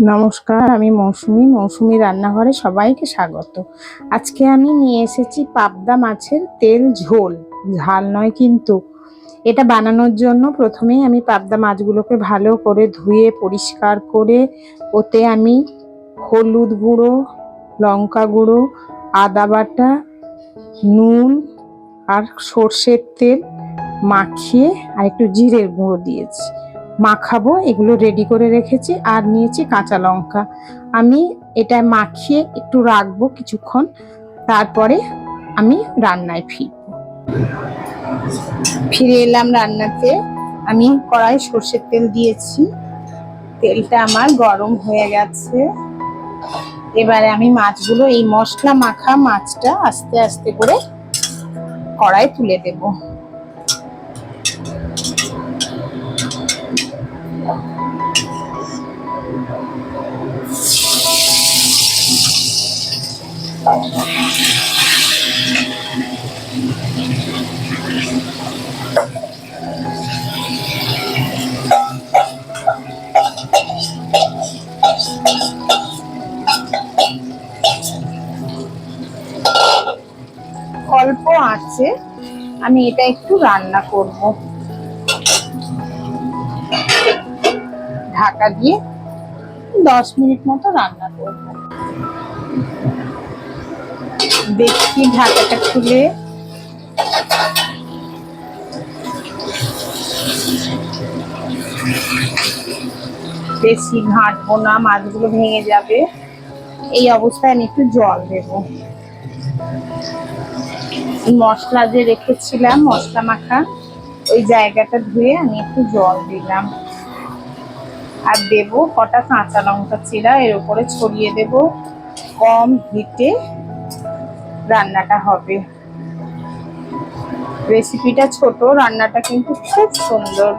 নমস্কার, আমি মৌসুমি। মৌসুমি রান্নাঘরে সবাইকে স্বাগত। আজকে আমি নিয়ে এসেছি পাবদা মাছের তেল ঝোল। ঝাল নয় কিন্তু, এটা বানানোর জন্য প্রথমেই আমি পাবদা মাছগুলোকে ভালো করে ধুয়ে, পরিষ্কার করে, ওতে আমি হলুদ গুঁড়ো, লঙ্কা গুঁড়ো, আদা বাটা, নুন আর সর্ষের তেল মাখিয়ে আর একটু জিরের গুঁড়ো দিয়েছি। মাখাবো, এগুলো রেডি করে রেখেছি আর নিয়েছি কাঁচা লঙ্কা। আমি এটা মাখিয়ে একটু রাখব কিছুক্ষণ, তারপরে আমি রান্নায় ফিরব। ফিরে এলাম রান্নাতে। আমি কড়াই সর্ষের তেল দিয়েছি। তেলটা আমার গরম হয়ে গেছে। এবারে আমি মাছগুলো, এই মশলা মাখা মাছটা আস্তে আস্তে করে কড়াই তুলে দেবো। অল্প আছে। আমি এটা একটু রান্না করব। ঢাকা দিয়ে দশ মিনিট মতো রান্না করব। দেখি ঢাকাটা খুলে। বেশি ঘাঁটবো না, মাছগুলো ভেঙে যাবে। এই অবস্থায় আমি একটু জল দেব। মশলা যে রেখেছিলাম, মশলা মাখা, ওই জায়গাটা ধুয়ে আমি একটু জল দিলাম। আর দেব কটা কাঁচা লঙ্কা চিরা এর উপরে ছড়িয়ে দেব। কম হিটে রান্নাটা হবে। রেসিপিটা ছোট, রান্নাটা কিন্তু খুব সুন্দর।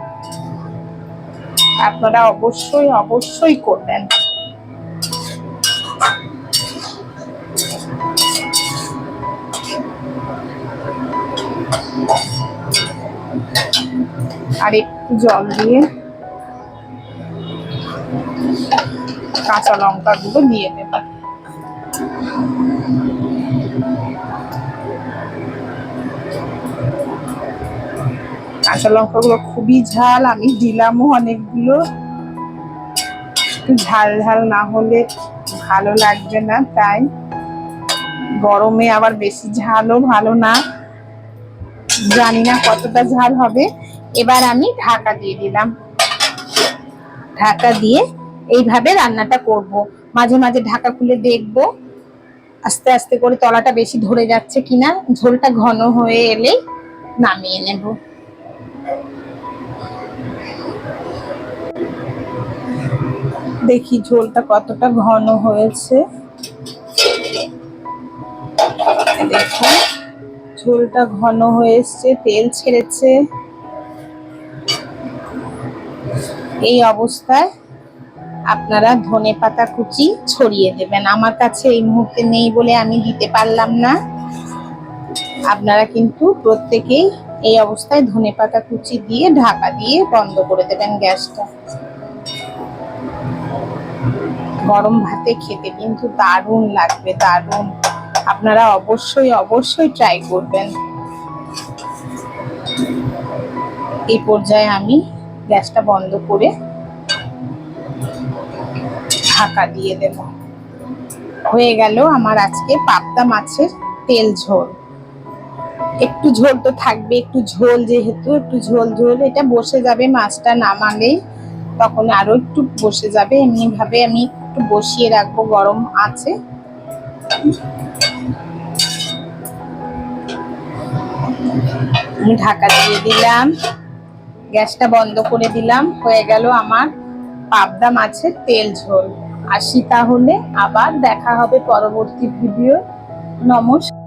আপনারা অবশ্যই অবশ্যই করবেন। আর একটু জল দিয়ে কাঁচা লঙ্কা গুলো দিয়ে দেব কাঁচা লঙ্কা গুলো খুবই ঝাল, আমি দিলামও অনেকগুলো। ঝাল ঝাল না হলে ভালো লাগবে না, তাই। গরমে আবার বেশি ঝালও ভালো না। জানি না কতটা ঝাল হবে। এবার আমি ঢাকা দিয়ে দিলাম। ঢাকা দিয়ে এইভাবে রান্নাটা করব। মাঝে মাঝে ঢাকা খুলে দেখব। আস্তে আস্তে করে তলাটা বেশি ধরে যাচ্ছে কিনা, ঝোলটা ঘন হয়ে এলে নামিয়ে নেব। দেখি ঝোলটা কতটা ঘন হয়েছে। ঝোলটা ঘন হয়ে তেল ছেড়েছে। এই অবস্থায় আপনারা ধনে পাতা কুচি ছড়িয়ে দেবেন। আমার কাছে এই মুহূর্তে নেই বলে আমি দিতে পারলাম না। আপনারা কিন্তু প্রত্যেকেই এই অবস্থায় ধনে পাতা কুচি দিয়ে ঢাকা দিয়ে বন্ধ করে দেবেন গ্যাসটা। গরম ভাতে খেতে কিন্তু দারুণ লাগবে, দারুণ। আপনারা অবশ্যই অবশ্যই ট্রাই করবেন। এই পর্যায়ে আমি গ্যাসটা বন্ধ করে ঢাকা দিয়ে দেব। হয়ে গেল আমার আজকে পাবদা মাছের তেল ঝোল। একটু ঝোল তো থাকবে, একটু ঝোল যেহেতু, একটু ঝোল ঝোল, এটা বসে যাবে মাছটা নামালেই। তখন আরও একটু বসে যাবে এমনি ভাবে আমি একটু বসিয়ে রাখব, গরম আছে। ঢাকা দিয়ে দিলাম। গ্যাসটা বন্ধ করে দিলাম। হয়ে গেল আমার পাবদা মাছের তেল ঝোল। আসি তাহলে, আবার দেখা হবে পরবর্তী ভিডিও নমস্কার।